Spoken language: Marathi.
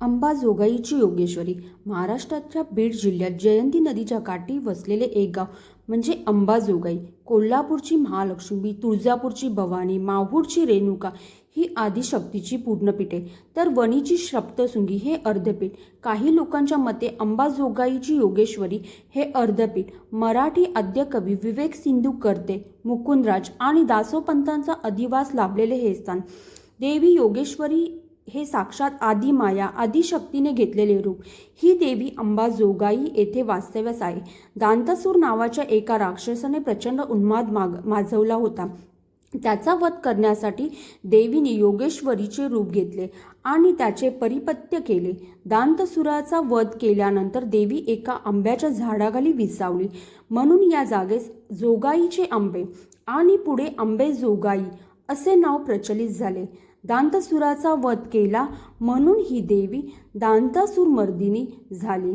अंबाजोगाईची योगेश्वरी. महाराष्ट्राच्या बीड जिल्ह्यात जयंती नदीच्या काठी वसलेले एक गाव म्हणजे अंबाजोगाई. कोल्हापूरची महालक्ष्मी तुळजापूरची भवानी माहूरची रेणुका ही आदिशक्तीची पूर्णपीठे. तर वणीची सप्तसुंगी हे अर्धपीठ. काही लोकांच्या मते अंबाजोगाईची योगेश्वरी हे अर्धपीठ. मराठी आद्यकवी विवेक सिंधू करते मुकुंदराज आणि दासोपंतांचा अधिवास लाभलेले हे स्थान. देवी योगेश्वरी हे साक्षात आदिमाया आदिशक्तीने घेतलेले रूप. ही देवी अंबाजोगाई येथे वास्तव्यास आहे. दांतसूर नावाच्या एका राक्षसाने प्रचंड उन्माद माग माजवला होता. त्याचा वध करण्यासाठी देवीने योगेश्वरीचे रूप घेतले आणि त्याचे परिपत्य केले. दांतसुराचा वध केल्यानंतर देवी एका आंब्याच्या झाडाखाली विसावली. म्हणून या जागेस जोगाईचे आंबे आणि पुढे आंबे जोगाई असे नाव प्रचलित झाले. दांतसुराचा वध केला म्हणून ही देवी दांतासूर मर्दिनी झाली.